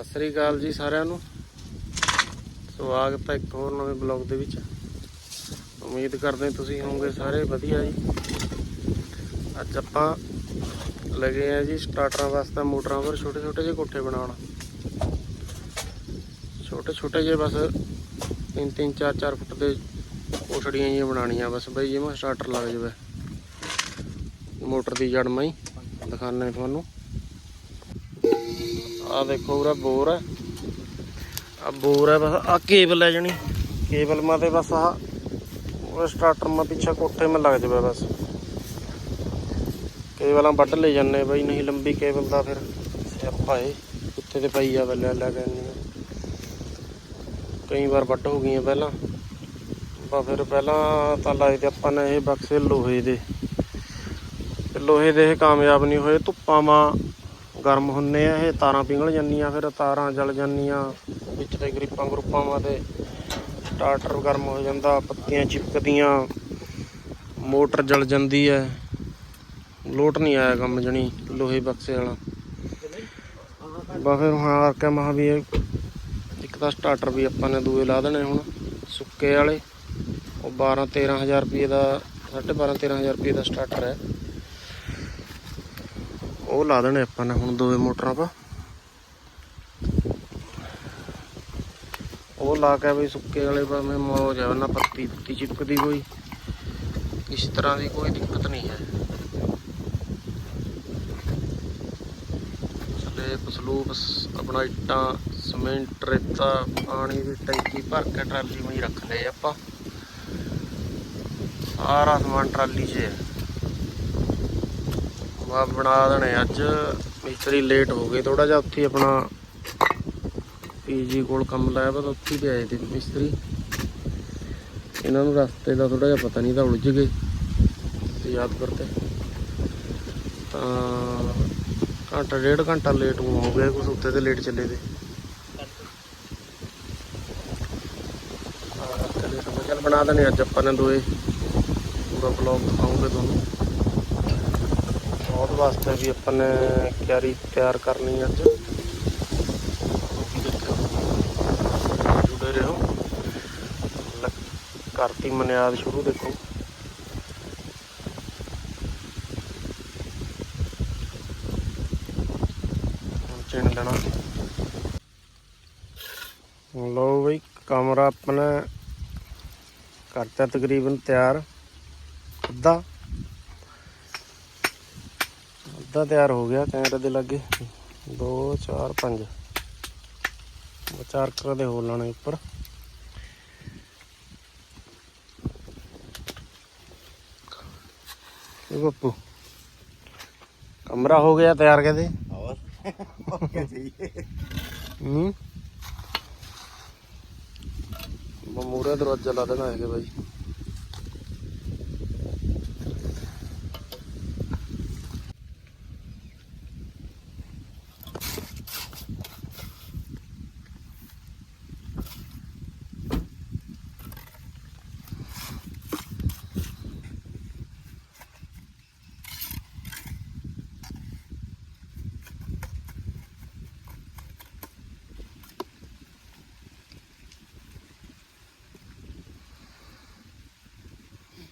ਸਤਿ ਸ੍ਰੀ ਅਕਾਲ ਜੀ ਸਾਰਿਆਂ ਨੂੰ। ਸਵਾਗਤ ਹੈ ਇੱਕ ਹੋਰ ਨਵੇਂ ਬਲੌਗ ਦੇ ਵਿੱਚ। ਉਮੀਦ ਕਰਦੇ ਤੁਸੀਂ ਹੋਵੋਗੇ ਸਾਰੇ ਵਧੀਆ ਜੀ। ਅੱਜ ਆਪਾਂ ਲੱਗੇ ਆ ਜੀ ਸਟਾਰਟਰਾਂ ਵਾਸਤੇ ਮੋਟਰਾਂ ਪਰ ਛੋਟੇ ਛੋਟੇ ਜਿਹੇ ਕੋਠੇ ਬਣਾਉਣ। ਛੋਟੇ ਛੋਟੇ ਜਿਹੇ ਬਸ 3 3 4 4 ਫੁੱਟ ਦੇ ਕੋਠੜੀਆਂ ਜਿਹੀਆਂ ਬਣਾਉਣੀਆਂ ਬਸ ਬਈ ਜਿਵੇਂ ਸਟਾਰਟਰ ਲੱਗ ਜਾਵੇ। ਮੋਟਰ ਦੀ ਜੜ ਮੈਂ ਹੀ ਦਿਖਾਣੇ ਤੁਹਾਨੂੰ। ਆ ਦੇਖੋ ਉਰਾ ਬੋਰ ਹੈ। ਆ ਬੋਰ ਹੈ ਬਸ, ਆ ਕੇਬਲ ਹੈ ਜਣੀ। ਕੇਬਲ ਮਾ ਤੇ ਬਸ ਆ ਉਹ ਸਟਾਰਟਰ ਮਾ ਪਿੱਛੇ ਕੋਠੇ ਮੇ ਲੱਗ ਜਾਵੇ ਬਸ। ਕੇਬਲਾਂ ਵੱਢ ਲੈ ਜਾਂਦੇ ਬਈ, ਨਹੀਂ ਲੰਬੀ ਕੇਬਲ ਦਾ ਫਿਰ ਸਿਆਪਾ ਏ। ਕਿੱਥੇ ਤੇ ਪਈ ਆ ਬੱਲੇ ਲੈ ਕੇ ਕਈ ਵਾਰ ਵੱਢ ਹੋ ਗਈਆਂ ਪਹਿਲਾਂ। ਬਾ ਫਿਰ ਪਹਿਲਾਂ ਤਾਂ ਲਾਏ ਤੇ ਆਪਾਂ ਨੇ ਇਹ ਬਕਸੇ ਲੋਹੇ ਦੇ। ਲੋਹੇ ਦੇ ਇਹ ਕਾਮਯਾਬ ਨਹੀਂ ਹੋਏ, ਧੁੱਪਾਂ ਮਾਂ ਗਰਮ ਹੁੰਨੇ ਆ, ਇਹ ਤਾਰਾਂ ਪਿੰਗਲ ਜਾਂਦੀਆਂ, ਫਿਰ ਤਾਰਾਂ ਜਲ ਜਾਂਦੀਆਂ, ਵਿੱਚ ਤੇ ਗਰੀਪਾਂ ਗਰੁੱਪਾਂ ਮਾ ਤੇ ਸਟਾਰਟਰ ਗਰਮ ਹੋ ਜਾਂਦਾ, ਪੱਤੀਆਂ ਚਿਪਕਦੀਆਂ, ਮੋਟਰ ਜਲ ਜਾਂਦੀ ਹੈ ਲੋਟ ਨਹੀਂ ਆਇਆ ਕੰਮ ਜਣੀ, ਲੋਹੇ ਬਕਸੇ ਵਾਲਾ। ਬਾ ਫਿਰ ਹਾਂ ਕੇ ਮਹਾ ਵੀ ਇੱਕ ਤਾਂ ਸਟਾਰਟਰ ਵੀ ਆਪਾਂ ਨੇ ਦੂਏ ਲਾ ਦੇਣੇ ਹੁਣ, ਸੁੱਕੇ ਵਾਲੇ। ਉਹ 12 13000 ਰੁਪਏ ਦਾ 12.5 13000 ਰੁਪਏ ਦਾ ਸਟਾਰਟਰ ਹੈ ਉਹ ਲਾ ਦੇਣੇ ਆਪਾਂ ਨੇ ਹੁਣ ਦੋਵੇਂ ਮੋਟਰਾਂ ਪਾ ਉਹ ਲਾ ਕੇ ਵੀ ਸੁੱਕੇ ਵਾਲੇ ਪਾ, ਮੈਂ ਮੌਜ ਆ ਨਾ ਪੱਤੀ ਪੁੱਤੀ ਚਿਪਕਦੀ ਕੋਈ। ਇਸ ਤਰ੍ਹਾਂ ਦੀ ਕੋਈ ਦਿੱਕਤ ਨਹੀਂ ਹੈ। ਸਲੇਪ ਸਲੂਪ ਆਪਣਾ ਇੱਟਾਂ, ਸੀਮੈਂਟ, ਰੇਤਾ, ਪਾਣੀ ਦੀ ਟੈਂਕੀ ਭਰ ਕੇ ਟਰਾਲੀ ਵਿੱਚ ਰੱਖ ਲਏ ਆਪਾਂ। ਸਾਰਾ ਸਮਾਨ ਟਰਾਲੀ 'ਚ ਹੈ। ਵਾ ਬਣਾ ਦੇਣੇ ਅੱਜ। ਮਿਸਤਰੀ ਲੇਟ ਹੋ ਗਏ ਥੋੜਾ ਜਿਹਾ ਉੱਥੇ ਹੀ ਆਪਣਾ ਪੀਜੀ ਕੋਲ ਕੰਮ ਲਾਇਆ ਪਰ ਉੱਥੇ ਵੀ ਆਏ ਤੇ ਮਿਸਤਰੀ। ਇਹਨਾਂ ਨੂੰ ਰਸਤੇ ਦਾ ਥੋੜਾ ਜਿਹਾ ਪਤਾ ਨਹੀਂ, ਤਾਂ ਉਲਝ ਗਏ ਤੇ ਯਾਦ ਕਰਤੇ ਤਾਂ ਘੰਟਾ, ਡੇਢ ਘੰਟਾ ਲੇਟ ਹੋ ਗਿਆ, ਕੁਛ ਉੱਤੇ ਤੇ ਲੇਟ ਚੱਲੇ ਤੇ। ਤਾਂ ਲੇਟ ਹੋ ਗਏ। ਚੱਲ ਬਣਾ ਦੇਣੇ ਅੱਜ ਆਪਾਂ ਨੇ ਦੋਏ। ਪੂਰਾ ਬਲੌਗ ਦਿਖਾਉਂਗੇ ਤੁਹਾਨੂੰ। ਉਹਦੇ ਵਾਸਤੇ ਵੀ ਆਪਾਂ ਨੇ ਕਿਆਰੀ ਤਿਆਰ ਕਰਨੀ ਅੱਜ। ਜੁੜੇ ਰਹੋ। ਲ- ਕਰਤੀ ਮਨਿਆਦ ਸ਼ੁਰੂ ਦੇਖੋ। ਹੁਣ ਚਿਣ ਲੈਣਾ। ਲਓ ਬਈ, ਕਮਰਾ ਆਪਣਾ ਕਰਤਾ ਤਕਰੀਬਨ ਤਿਆਰ। ਅੱਧਾ। ਅੱਧਾ ਤਿਆਰ ਹੋ ਗਿਆ ਕੈਮਰੇ ਦੇ ਲਾਗੇ। 2 4 5 ਚਾਰ ਕਰਾਂ ਦੇ ਹੋ ਲਾਣੇ ਉੱਪਰ। ਇਹ ਬੱਪੂ ਕਮਰਾ ਹੋ ਗਿਆ ਤਿਆਰ ਕਹਿੰਦੇ। ਹੋਰ? ਹੂੰ ਮਮੂਰਾ ਦਰਵਾਜ਼ਾ ਲਾ ਦੇਣਾ ਹੈ ਬਾਈ।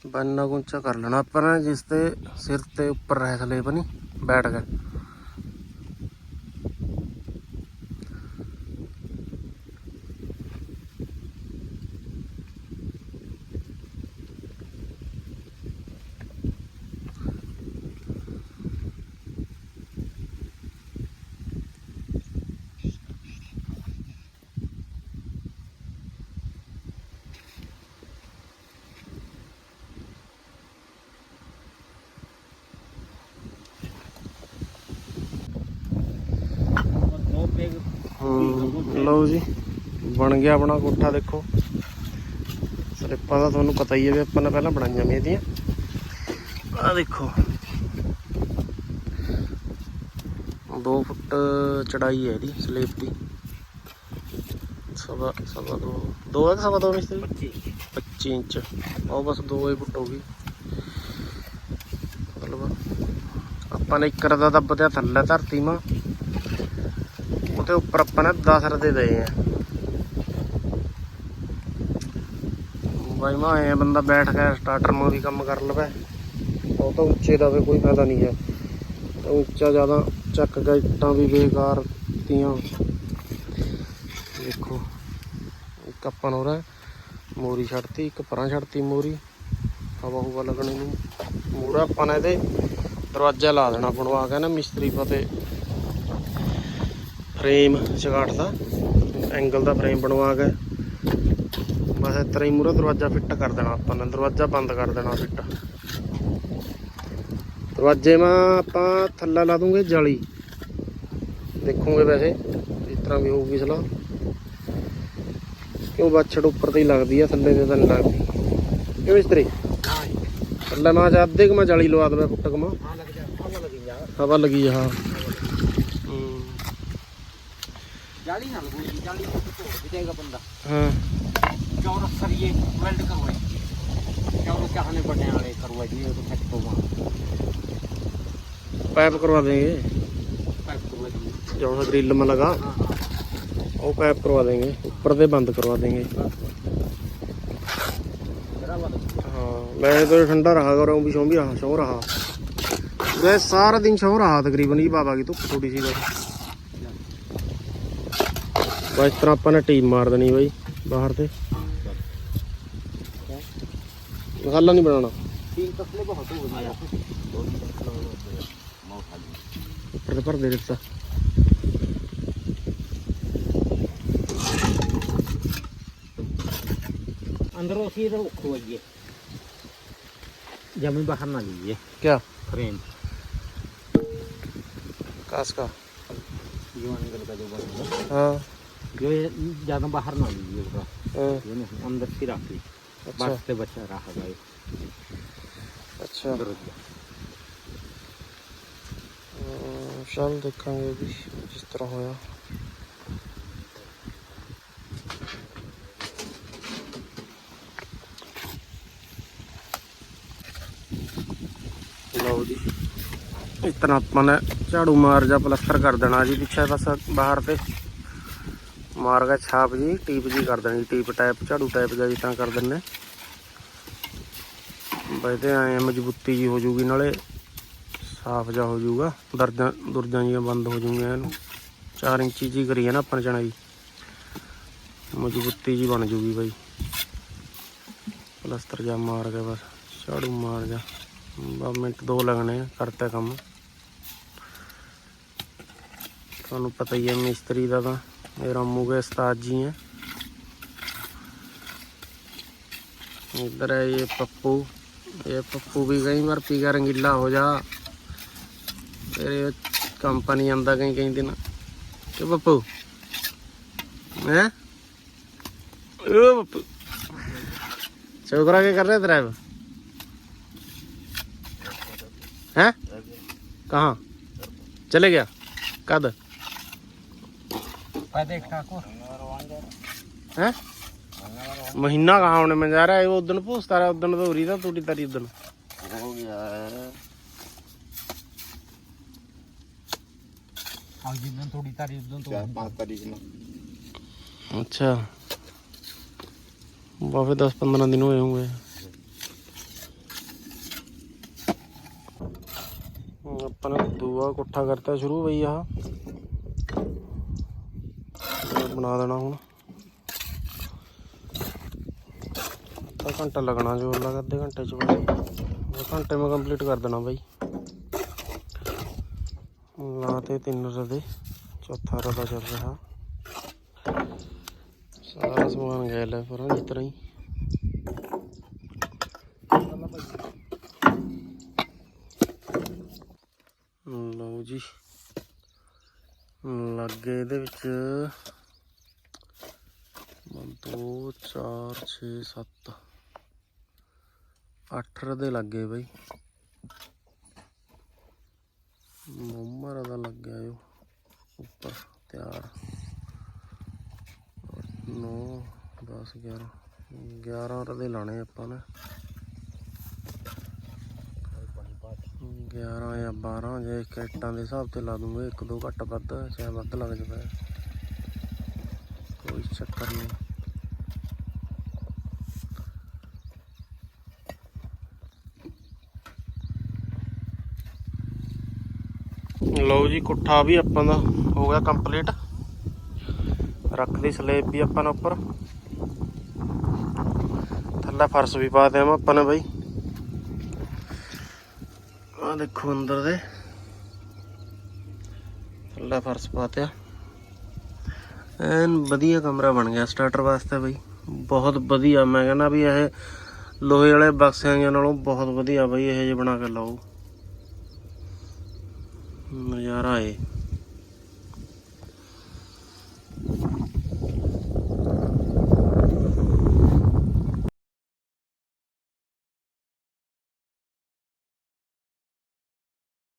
ਬੰਨਾ ਗੁੰਚਾ ਕਰ ਲੈਣਾ ਆਪਾਂ ਨੇ ਜਿਸ ਤੇ ਸਿਰ ਤੇ ਉੱਪਰ ਰਹਿ ਥਲੇ ਬਣੀ ਬੈਠ ਕੇ। ਲਓ ਜੀ ਬਣ ਗਿਆ ਆਪਣਾ ਕੋਠਾ ਦੇਖੋ। ਸਲਿੱਪਾਂ ਦਾ ਤੁਹਾਨੂੰ ਪਤਾ ਹੀ ਹੈ ਵੀ ਆਪਾਂ ਨੇ ਪਹਿਲਾਂ ਬਣਾਈਆਂ ਵੀ ਇਹਦੀਆਂ। ਆ ਦੇਖੋ। 2 ਫੁੱਟ ਚੜਾਈ ਹੈ ਇਹਦੀ ਸਲੇਪ ਦੀ। ਸਵਾ ਸਵਾ ਦੋ ਦੋ ਹੈ ਸਵਾ ਦੋ ਮਿਸਤਰੀ 25 ਇੰਚ। ਉਹ ਬਸ ਦੋ ਹੀ ਫੁੱਟ ਹੋ ਗਈ। ਮਤਲਬ ਆਪਾਂ ਨੇ ਇੱਕ ਰਦਾ ਦੱਬਦਿਆ ਥੱਲੇ ਧਰਤੀ ਮਾ। ਤੇ ਉੱਪਰ ਆਪਾਂ ਨੇ 10 ਰੁਪਏ ਦਏ ਆ। ਬਾਈ ਮਾ ਆਏ ਬੰਦਾ ਬੈਠ ਕੇ ਸਟਾਰਟਰ ਮੋ ਵੀ ਕੰਮ ਕਰ ਲਵੇ। ਉਹ ਤਾਂ ਉੱਚੇ ਦਾ ਵੀ ਕੋਈ ਫਾਇਦਾ ਨਹੀਂ ਹੈ। ਤਾਂ ਉੱਚਾ ਜ਼ਿਆਦਾ ਚੱਕ ਕੇ ਇੱਟਾਂ ਵੀ ਬੇਕਾਰ ਤੀਆਂ। ਦੇਖੋ, ਇੱਕ ਆਪਾਂ ਨੂੰ ਉਹਦਾ ਮੋਰੀ ਛੱਡਤੀ, ਇੱਕ ਪਰਾਂ ਛੱਡਤੀ ਮੋਰੀ। ਹਵਾ ਹੁਵਾ ਲੱਗਣੇ ਨੂੰ ਮੂਰਾ ਆਪਾਂ ਨੇ ਇਹਦੇ ਦਰਵਾਜ਼ਾ ਲਾ ਦੇਣਾ, ਬਣਵਾ ਕੇ ਨਾ ਮਿਸਤਰੀ ਪਤੇ ਫਰੇਮ ਚਗਾਟ ਦਾ ਐਂਗਲ ਦਾ ਫਰੇਮ ਬਣਵਾ ਕੇ। ਬਸ ਇਤਰਾ ਹੀ ਮੂਰਾ ਦਰਵਾਜ਼ਾ ਫਿੱਟ ਕਰ ਦੇਣਾ ਆਪਾਂ ਨੇ ਦਰਵਾਜ਼ਾ ਬੰਦ ਕਰ ਦੇਣਾ ਫਿੱਟ। ਦਰਵਾਜ਼ੇ ਮਾ ਆਪਾਂ ਥੱਲਾ ਲਾ ਦੂੰਗੇ ਜਾਲੀ। ਦੇਖੋਗੇ ਵੈਸੇ ਇਸ ਤਰ੍ਹਾਂ ਵੀ ਹੋਊਗੀ ਸਲਾਹ। ਕਿਉਂ ਬਾਛੜ ਉੱਪਰ ਤੇ ਹੀ ਲੱਗਦੀ ਆ ਥੱਲੇ ਤੇ ਤਾਂ ਨਹੀਂ ਲੱਗਦੀ। ਕਿਉਂ ਇਸਤਰੀ ਥੱਲੇ ਮਾ ਜਾਂ ਅੱਧੇ ਕਮਾ ਜਾਲੀ ਲਵਾ ਦਵੇ ਫੁੱਟ ਕਮਾ ਹਵਾ ਲੱਗੀ ਜਾ। ਹਵਾ ਲੱਗੀ ਜਾ जाली ना लगो जाली को तो जाएगा बंदा ਹਾਂ चौरस सरिये वेल्ड करवाए चौरस चाहने पड़ने वाले करवाए दिए तो फेंक दो वहाँ पाइप करवा देंगे पैक करवा दिए जो सा ग्रिल में लगा हाँ हाँ वो पाइप करवा देंगे ऊपर से बंद करवा देंगे जरा वाला हाँ वैसे तो ठंडा रहा करो भी शो भी रहा शो रहा वैसे सारा दिन शो रहा तकरीबन ही बाबा की धुप थोड़ी सी बस बस इस तरह अपन ने टीम मार देनी भाई बाहर से मसाला नहीं बनाना तीन तसले बहुत हो गए ऊपर से भर दे देता अंदर उसी तो खोइए जमीन बाहर ना लीजिए क्या फ्रेम कास का जो एंगल का जो बनेगा हाँ जो ये ज्यादा बाहर ना लीजिए उसका हाँ, ये नहीं अंदर से रखिए अच्छा बस से बचा रहा भाई अच्छा दरवाजा ਅਮ ਚੱਲ ਦੇਖਾਂਗੇ ਵੀ ਜਿਸ ਤਰ੍ਹਾਂ ਹੋਇਆ ਲਓ ਜੀ ਇਸ ਤਰ੍ਹਾਂ ਆਪਾਂ ਨੇ ਝਾੜੂ ਮਾਰ ਜਾ ਪਲਸਤਰ ਕਰ ਦੇਣਾ ਜੀ ਪਿੱਛੇ ਬਸ ਬਾਹਰ ਤੇ ਮਾਰ ਕੇ ਛਾਪ ਜੀ, ਟੀਪ ਜੀ ਕਰ ਦੇਣੀ, ਟੀਪ ਟਾਈਪ ਝਾੜੂ ਟਾਈਪ ਜਿਹਾ ਜਿੱਦਾਂ ਕਰ ਦਿੰਨੇ ਬਈ ਤੇ ਐ ਮਜ਼ਬੂਤੀ ਜੀ ਹੋ ਜੂਗੀ ਨਾਲੇ, ਸਾਫ਼ ਜਾ ਹੋ ਜਾਊਗਾ ਦਰਜਾਂ, ਦੁਰਜਾਂ ਜੀਆਂ ਬੰਦ ਹੋ ਜੂਗੀਆਂ ਇਹਨੂੰ। 4 ਇੰਚੀ ਜੀ ਕਰੀਏ ਨਾ ਆਪਾਂ ਨੇ ਚਣਾਈ ਮਜ਼ਬੂਤੀ ਜੀ ਬਣ ਜੂਗੀ ਬਾਈ। ਪਲਸਤਰ ਜਾ ਮਾਰ ਕੇ ਬਸ, ਝਾੜੂ ਮਾਰ ਜਾ ਬਸ ਮਿੰਟ ਦੋ ਲੱਗਣੇ ਕਰਤਾ ਕੰਮ। ਤੁਹਾਨੂੰ ਪਤਾ ਹੀ ਹੈ ਮਿਸਤਰੀ ਦਾ ਤਾਂ ਇਹ ਰਾਮੂ ਕੇ ਉਸਤਾਦ ਜੀ ਹੈ इधर है ये पप्पू ये पप्पू भी कई बार पी का रंगीला हो जा तेरे कंपनी आंदा कहीं कहीं दिन के पप्पू हैं ओ पप्पू छोकरा क्या कर रहे तेरा हैं कहाँ चले गया कद पैदे ठाकुर हैं महीना कहाँ होने में जा रहा है वो उदन पूछता रहा उदन तो हो रही था टूटी तारी उदन हो गया है हाँ जिस थोड़ी तारीफ दिन तो पाँच तारीख में अच्छा बाबे दस पंद्रह दिन हुए होंगे अपन दूआ कोठा करता शुरू बई ਬਣਾ ਦੇਣਾ ਹੁਣ। ਅੱਧਾ ਘੰਟਾ ਲੱਗਣਾ ਜੋ ਲੱਗਾ ਅੱਧੇ ਘੰਟੇ ਚ ਬਸ। ਘੰਟੇ ਮੈਂ ਕੰਪਲੀਟ ਕਰ ਦੇਣਾ ਬਾਈ। ਲਾਤੇ ਤਿੰਨ ਰਦੇ, ਚੌਥਾ ਰਦਾ ਚੱਲ ਰਿਹਾ। ਸਾਰਾ ਸਮਾਨ ਗੈਲ ਹੈ ਪਰਾਂ ਜਿਤਨਾ ਹੀ। ਲਓ ਜੀ। ਲੱਗੇ ਇਹਦੇ ਵਿੱਚ 2 4 6 7 8 ਰਦੇ ਲੱਗੇ ਬਈ। ਮੁੰਮਰ ਦਾ ਲੱਗਿਆ ਜੋ ਉੱਪਰ ਤਿਆਰ। 9 10 11 11 ਰਦੇ ਲਾਣੇ ਆਪਾਂ ਨੇ। 11 ਜਾਂ 12 ਜੇ ਕਿੱਟਾਂ ਦੇ ਹਿਸਾਬ ਤੇ ਲਾ ਦੂੰਗੇ। ਇੱਕ, ਦੋ ਘੱਟ ਵੱਧ, ਚਾਹੇ ਵੱਧ ਲੱਗ ਜਾਵੇ। ਚੱਕਰ ਨਹੀਂ। ਲਓ ਜੀ, ਕੁੱਠਾ ਵੀ ਆਪਾਂ ਦਾ ਹੋ ਗਿਆ ਕੰਪਲੀਟ ਰੱਖਦੀ ਸਲੇਬ ਵੀ ਆਪਾਂ ਨੇ ਉੱਪਰ। ਥੱਲੇ ਫਰਸ਼ ਵੀ ਪਾ ਦਿਆਂ ਆਪਾਂ ਨੇ ਬਾਈ। ਆ ਦੇਖੋ ਅੰਦਰ ਦੇ। ਥੱਲੇ ਫਰਸ਼ ਪਾਤਿਆ ਐਨ ਵਧੀਆ ਕਮਰਾ ਬਣ ਗਿਆ ਸਟਾਰਟਰ ਵਾਸਤੇ ਬਈ। ਬਹੁਤ ਵਧੀਆ, ਮੈਂ ਕਹਿੰਦਾ ਵੀ ਇਹ ਲੋਹੇ ਵਾਲੇ ਬਕਸਿਆਂ ਨਾਲੋਂ ਬਹੁਤ ਵਧੀਆ ਬਈ, ਇਹ ਜੇ ਬਣਾ ਕੇ ਲਾਓ। ਨਜ਼ਾਰਾ ਏ।